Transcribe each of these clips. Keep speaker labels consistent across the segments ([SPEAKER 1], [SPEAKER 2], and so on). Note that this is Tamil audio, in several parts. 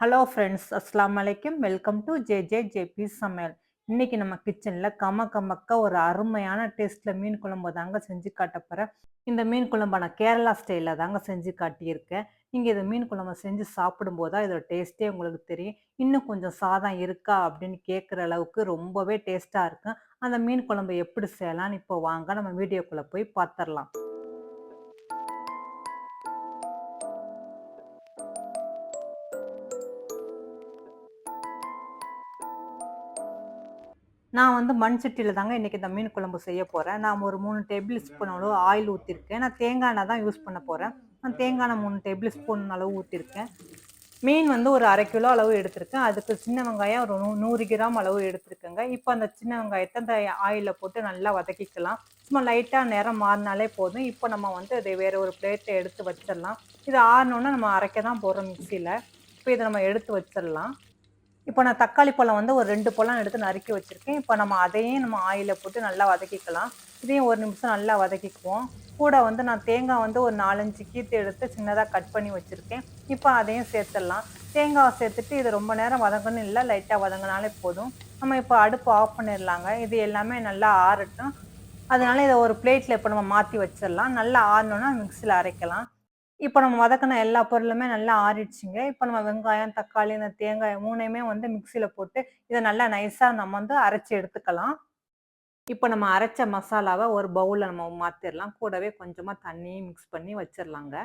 [SPEAKER 1] ஹலோ ஃப்ரெண்ட்ஸ் அஸ்லாம் அலைக்கும் welcome to J J JP சமையல் இன்னைக்கு நம்ம கிச்சனில் கம கமக்க ஒரு அருமையான டேஸ்ட்டில் மீன் குழம்பு தாங்க செஞ்சு காட்ட போகிறேன் இந்த மீன் குழம்பை நான் கேரளா ஸ்டைலில் தாங்க செஞ்சு காட்டியிருக்கேன். நீங்கள் இதை மீன் குழம்பு செஞ்சு சாப்பிடும்போது தான் இதோட டேஸ்ட்டே உங்களுக்கு தெரியும். இன்னும் கொஞ்சம் சாதம் இருக்கா அப்படின்னு கேட்குற அளவுக்கு ரொம்பவே டேஸ்ட்டாக இருக்கும். அந்த மீன் குழம்பு எப்படி செய்யலாம்னு இப்போ வாங்க நம்ம வீடியோக்குள்ளே போய் பார்த்துடலாம் நான் வந்து மண் சட்டியில் தாங்க இன்றைக்கி இந்த மீன் குழம்பு செய்ய போகிறேன் நான் ஒரு மூணு டேபிள் ஸ்பூன் அளவு ஆயில் ஊற்றிருக்கேன் நான் தேங்காய் எண்ணெய் தான் யூஸ் பண்ண போகிறேன் நான் தேங்காய் எண்ணெய் மூணு டேபிள் ஸ்பூன் அளவு ஊற்றிருக்கேன் மீன் வந்து ஒரு அரை கிலோ அளவு எடுத்திருக்கேன். அதுக்கு சின்ன வெங்காயம் ஒரு நூ நூறு கிராம் அளவு எடுத்திருக்கேங்க. இப்போ அந்த சின்ன வெங்காயத்தை அந்த ஆயிலில் போட்டு நல்லா வதக்கிக்கலாம். சும்மா லைட்டாக நேரம் மாறினாலே போதும். இப்போ நம்ம வந்து அதை வேறு ஒரு பிளேட்டை எடுத்து வச்சிடலாம். இது ஆறினோன்னா நம்ம அரைக்க தான் போகிறோம் மிக்சியில் இப்போ இதை நம்ம எடுத்து வச்சிடலாம். இப்போ நான் தக்காளி பழம் வந்து ஒரு ரெண்டு பழம் எடுத்து நறுக்கி வச்சுருக்கேன். இப்போ நம்ம அதையும் நம்ம ஆயிலில் போட்டு நல்லா வதக்கிக்கலாம். இதையும் ஒரு நிமிஷம் நல்லா வதக்கிக்குவோம். கூட வந்து நான் தேங்காய் வந்து ஒரு நாலஞ்சு கீத்து எடுத்து சின்னதாக கட் பண்ணி வச்சுருக்கேன். இப்போ அதையும் சேர்த்துடலாம். தேங்காவை சேர்த்துட்டு இது ரொம்ப நேரம் வதங்கணும் இல்லை லைட்டாக வதங்கினாலே போதும். நம்ம இப்போ அடுப்பு ஆஃப் பண்ணிடலாங்க. இது எல்லாமே நல்லா ஆறட்டும். அதனால் இதை ஒரு பிளேட்டில் இப்போ நம்ம மாற்றி வச்சிடலாம். நல்லா ஆறணுன்னா மிக்சியில் அரைக்கலாம். இப்போ நம்ம வதக்கின எல்லா பொருளுமே நல்லா ஆறிடுச்சுங்க. இப்போ நம்ம வெங்காயம் தக்காளி இந்த தேங்காய் மூணையுமே வந்து மிக்சியில் போட்டு இதை நல்லா நைஸாக நம்ம வந்து அரைச்சி எடுத்துக்கலாம். இப்போ நம்ம அரைச்ச மசாலாவை ஒரு பவுலில் நம்ம மாற்றிடலாம் கூடவே கொஞ்சமாக தண்ணியும் மிக்ஸ் பண்ணி வச்சிடலாங்க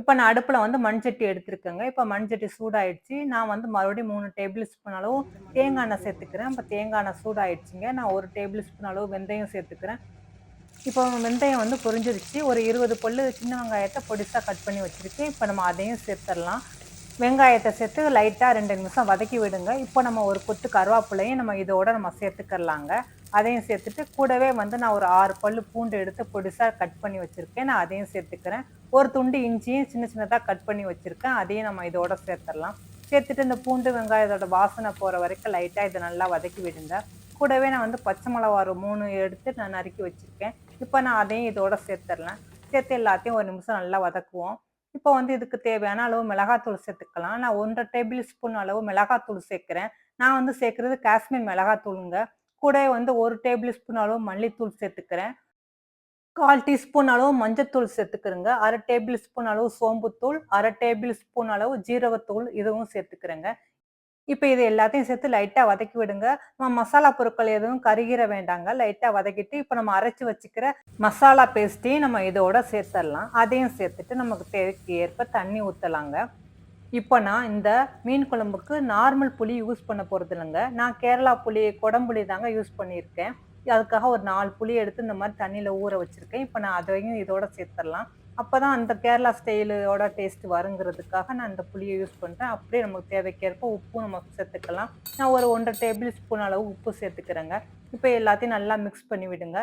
[SPEAKER 1] இப்போ நான் அடுப்பில் வந்து மண்சட்டி எடுத்திருக்கேங்க. இப்போ மண்சட்டி சூடாயிடுச்சு. நான் வந்து மறுபடியும் மூணு டேபிள் ஸ்பூன் அளவு தேங்காய் எண்ணெய் சேர்த்துக்கிறேன். இப்போ தேங்காய் எண்ணெய் சூடாயிடுச்சுங்க. நான் ஒரு டேபிள் ஸ்பூன் அளவு வெந்தயம் சேர்த்துக்கிறேன். இப்போ வெந்தயம் வந்து பொரிஞ்சிருச்சு. ஒரு இருபது பொல்லு சின்ன வெங்காயத்தை பொடிசாக கட் பண்ணி வச்சுருக்கேன் இப்போ நம்ம அதையும் சேர்த்துடலாம் வெங்காயத்தை சேர்த்து லைட்டாக ரெண்டு நிமிஷம் வதக்கி விடுங்க. இப்போ நம்ம ஒரு கொத்து கருவேப்பிலையும் நம்ம இதோட நம்ம சேர்த்துக்கலாங்க அதையும் சேர்த்துட்டு கூடவே வந்து நான் ஒரு ஆறு பல் பூண்டு எடுத்து பொடிசாக கட் பண்ணி வச்சுருக்கேன். நான் அதையும் சேர்த்துக்கிறேன். ஒரு துண்டு இஞ்சியும் சின்ன சின்னதாக கட் பண்ணி வச்சுருக்கேன். அதையும் நம்ம இதோட சேர்த்துடலாம் சேர்த்துட்டு இந்த பூண்டு வெங்காயத்தோட வாசனை போகிற வரைக்கும் லைட்டாக இதை நல்லா வதக்கி விடுங்க. கூடவே நான் வந்து பச்சை மிளகா ஒரு மூணு எடுத்து நான் நறுக்கி வச்சுருக்கேன். இப்போ நான் அதையும் இதோட சேர்த்துடலாம் சேர்த்து எல்லாத்தையும் ஒரு நிமிஷம் நல்லா வதக்குவோம். இப்போ வந்து இதுக்கு தேவையான அளவு மிளகாத்தூள் சேர்த்துக்கலாம். நான் ஒன்றரை டேபிள் ஸ்பூன் அளவு மிளகாத்தூள் சேர்க்குறேன். நான் வந்து சேர்க்குறது காஷ்மீர் மிளகாத்தூளுங்க. கூட வந்து ஒரு டேபிள் ஸ்பூன் அளவு மல்லித்தூள் சேர்த்துக்கிறேன். கால் டீஸ்பூன் அளவு மஞ்சத்தூள் சேர்த்துக்கிறேங்க. அரை டேபிள் ஸ்பூன் அளவு சோம்புத்தூள். அரை டேபிள் ஸ்பூன் அளவு ஜீரகத்தூள். இதுவும் சேர்த்துக்கிறேங்க. இப்போ இது எல்லாத்தையும் சேர்த்து லைட்டாக வதக்கி விடுங்க. நம்ம மசாலா பொருட்கள் எதுவும் கருகிற வேண்டாங்க. லைட்டாக வதக்கிட்டு இப்போ நம்ம அரைச்சி வச்சுக்கிற மசாலா பேஸ்ட்டையும் நம்ம இதோட சேர்த்துடலாம். அதையும் சேர்த்துட்டு நமக்கு தேவைக்கு ஏற்ப தண்ணி ஊற்றலாங்க இப்போ நான் இந்த மீன் குழம்புக்கு நார்மல் புளி யூஸ் பண்ண போகிறது இல்லைங்க. நான் கேரளா புளி குடம்புளி தாங்க யூஸ் பண்ணியிருக்கேன். அதுக்காக ஒரு நாலு புளி எடுத்து இந்த மாதிரி தண்ணியில் ஊற வச்சுருக்கேன். இப்போ நான் அதையும் இதோட சேர்த்துடலாம். அப்போ தான் அந்த கேரளா ஸ்டைலோட டேஸ்ட் வருங்கிறதுக்காக நான் அந்த புளியை யூஸ் பண்ணுறேன் அப்படியே நமக்கு தேவைக்கேற்ப உப்பும் நம்ம சேர்த்துக்கலாம். நான் ஒரு ஒன்றரை டேபிள் ஸ்பூன் அளவு உப்பு சேர்த்துக்கிறேங்க. இப்போ எல்லாத்தையும் நல்லா மிக்ஸ் பண்ணி விடுங்க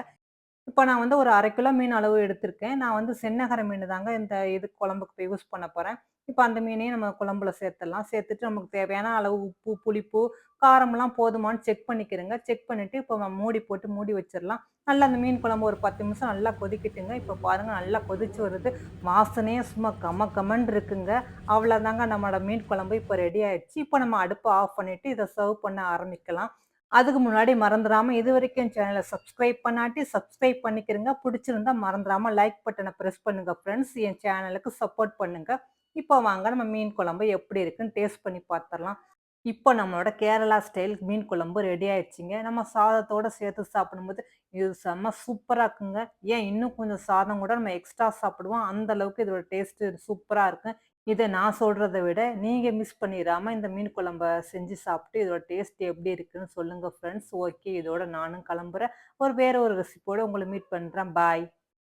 [SPEAKER 1] இப்போ நான் வந்து ஒரு அரை கிலோ மீன் அளவு எடுத்திருக்கேன். நான் வந்து சென்னகர மீன் தாங்க இந்த இது குழம்புக்கு போய் யூஸ் பண்ண போகிறேன் இப்போ அந்த மீனையும் நம்ம குழம்புல சேர்த்துடலாம். சேர்த்துட்டு நமக்கு தேவையான அளவு உப்பு புளிப்பு காரம்லாம் போதுமான்னு செக் பண்ணிக்கிறேங்க. செக் பண்ணிவிட்டு இப்போ நம்ம மூடி போட்டு மூடி வச்சிடலாம். நல்லா அந்த மீன் குழம்பு ஒரு பத்து நிமிஷம் நல்லா கொதிக்கிட்டுங்க. இப்போ பாருங்கள் நல்லா கொதிச்சு வருது. வாசனையே சும்மா கம கமன் இருக்குங்க. அவ்வளோதாங்க நம்மளோட மீன் குழம்பு இப்போ ரெடி ஆயிடுச்சு. இப்போ நம்ம அடுப்பை ஆஃப் பண்ணிவிட்டு இதை சர்வ் பண்ண ஆரம்பிக்கலாம். அதுக்கு முன்னாடி மறந்துடாமல் இது வரைக்கும் சேனலை சப்ஸ்கிரைப் பண்ணாட்டி சப்ஸ்கிரைப் பண்ணிக்கிறங்க. பிடிச்சிருந்தா மறந்துடாமல் லைக் பட்டனை ப்ரெஸ் பண்ணுங்கள் ஃப்ரெண்ட்ஸ் என் சேனலுக்கு சப்போர்ட் பண்ணுங்கள் இப்போ வாங்க நம்ம மீன் குழம்பு எப்படி இருக்குன்னு டேஸ்ட் பண்ணி பார்த்துடலாம் இப்போ நம்மளோட கேரளா ஸ்டைல் மீன் குழம்பு ரெடி ஆயிடுச்சுங்க. நம்ம சாதத்தோட சேர்த்து சாப்பிடும்போது இது செம்ம சூப்பராக இருக்குங்க. ஏன் இன்னும் கொஞ்சம் சாதம் கூட நம்ம எக்ஸ்ட்ரா சாப்பிடுவோம். அந்த அளவுக்கு இதோட டேஸ்ட்டு சூப்பராக இருக்கும் இதை நான் சொல்கிறத விட நீங்கள் மிஸ் பண்ணிடாமல் இந்த மீன் குழம்ப செஞ்சு சாப்பிட்டு இதோட டேஸ்ட் எப்படி இருக்குன்னு சொல்லுங்கள் ஃப்ரெண்ட்ஸ் ஓகே இதோட நானும் கிளம்புறேன். ஒரு வேற ஒரு ரெசிபியோட உங்களை மீட் பண்ணுறேன் பாய்